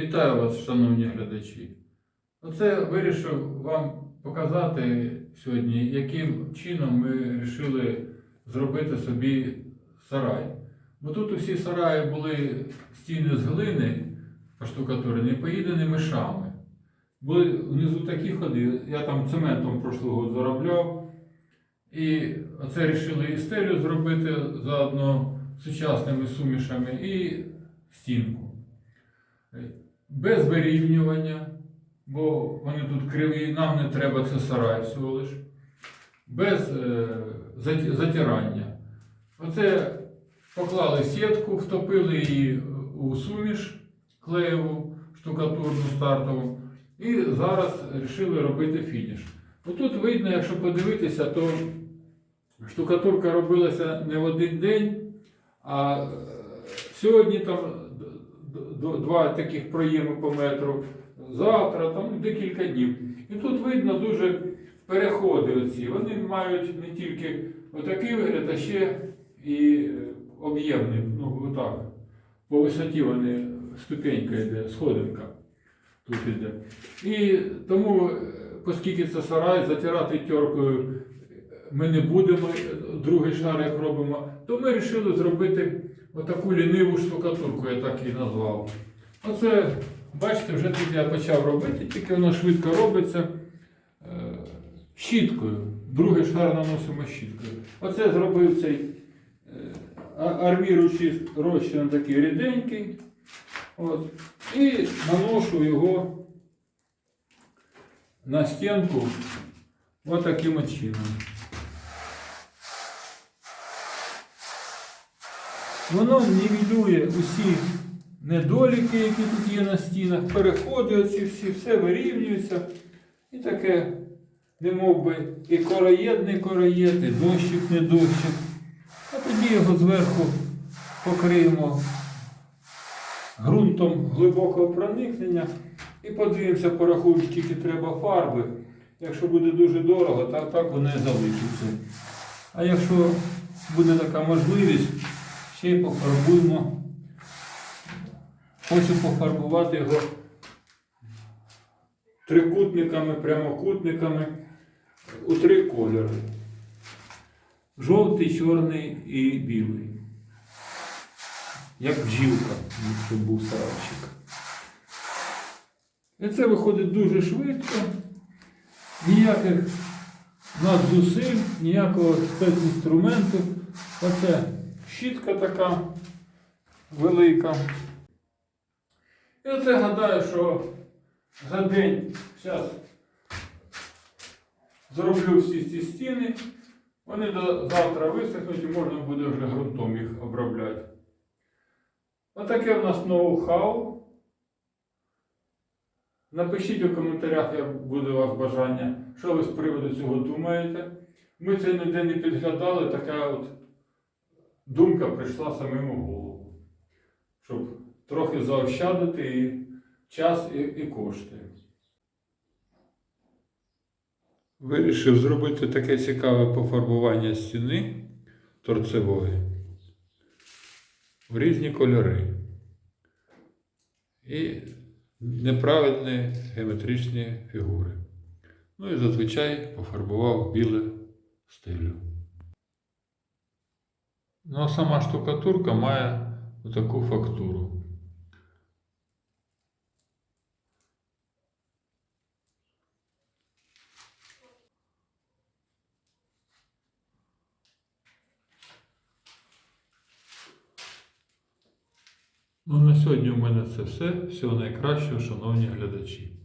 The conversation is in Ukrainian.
Вітаю вас, шановні глядачі. Оце вирішив вам показати сьогодні, яким чином ми вирішили зробити собі сарай. Бо тут усі сараї були стіни з глини поштукатурені, поїдені мишами. Були внизу такі ходи, я там цементом прошлого заробляв. І оце вирішили і стелю зробити заодно сучасними сумішами і стінку. Без вирівнювання, бо вони тут криві, нам не треба це сарай всього лиш. Без е, затирання. Оце поклали сітку, втопили її у суміш клеєву, штукатурну стартову. І зараз вирішили робити фініш. Отут видно, якщо подивитися, то штукатурка робилася не в один день, а е, сьогодні там два таких проєми по метру, завтра там декілька днів. І тут видно дуже переходи оці. Вони мають не тільки отакий вигляд, а ще і е, об'ємний, ну отак. По висоті вони ступенька йде, сходинка тут іде. І тому, е, оскільки це сарай, затирати теркою ми не будемо, е, другий шар як робимо, то ми вирішили зробити отаку ліниву штукатурку, я так її назвав. Оце, бачите, вже тут я почав робити, тільки воно швидко робиться е, щіткою. Другий шар наносимо щіткою. Оце зробив цей е, арміруючий розчин такий ріденький. От. І наношу його на стінку отаким от чином. Воно нівелює усі недоліки, які тут є на стінах, переходи оці всі, все вирівнюється. І таке, не мов би, і короєд, не короєд, і дощик, не дощик. А тоді його зверху покриємо ґрунтом глибокого проникнення і подивимося, порахуємо, скільки треба фарби. Якщо буде дуже дорого, то так воно і залишиться. А якщо буде така можливість, ще й пофарбуємо. Хочу пофарбувати його трикутниками, прямокутниками у три кольори. Жовтий, чорний і білий. Як бджілка, якщо був сарайчик. І це виходить дуже швидко. Ніяких надзусиль, ніякого спецінструменту. Оце щітка така велика. І оце гадаю, що за день зараз зроблю всі ці стіни. Вони до завтра висохнуть і можна буде вже ґрунтом їх обробляти. Отаке в нас ноу-хау. Напишіть у коментарях, як буде у вас бажання, що ви з приводу цього думаєте. Ми це ніде не підглядали, така от думка прийшла самим у голову. Щоб трохи заощадити і час і, і кошти. Вирішив зробити таке цікаве пофарбування стіни торцевої в різні кольори. І неправильні геометричні фігури. Ну і зазвичай пофарбував біле стилю. Ну а сама штукатурка має таку фактуру. Ну, на сьогодні у мене це все. Всього найкращого, шановні глядачі.